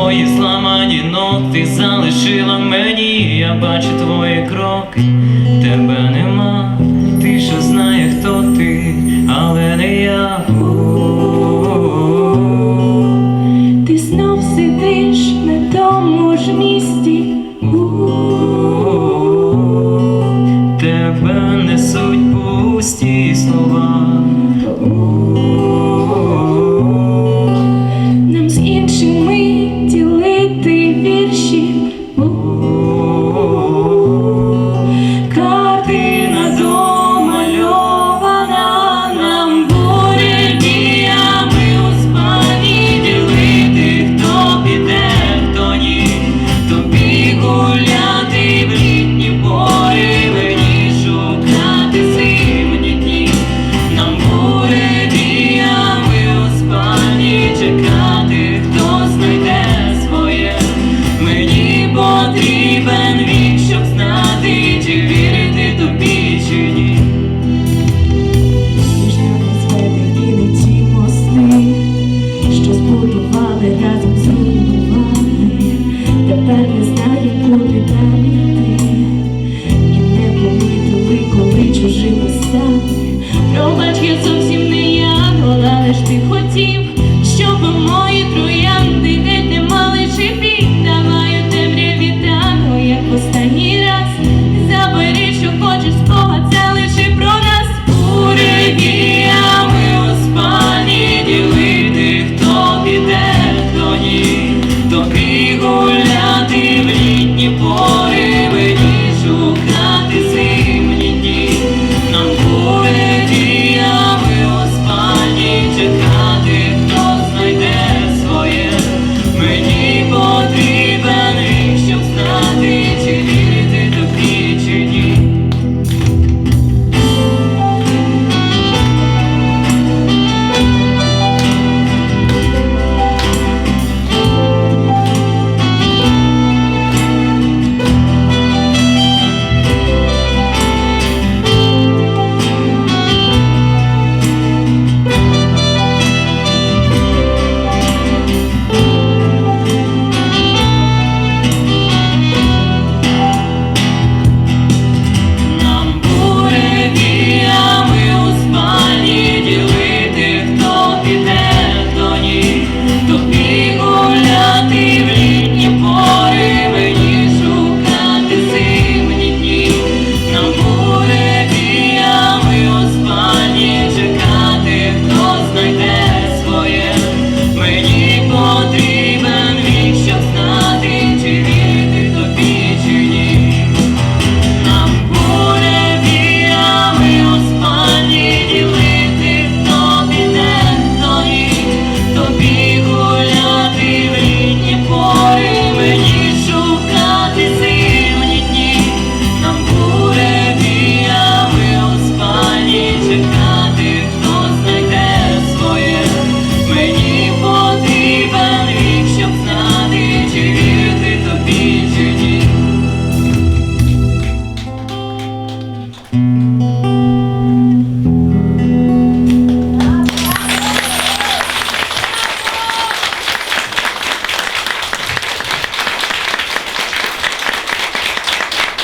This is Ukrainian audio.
Свої зламані ногти залишила мені, я бачу твої кроки, тебе нема, ти що знає, хто ти, але не я. team.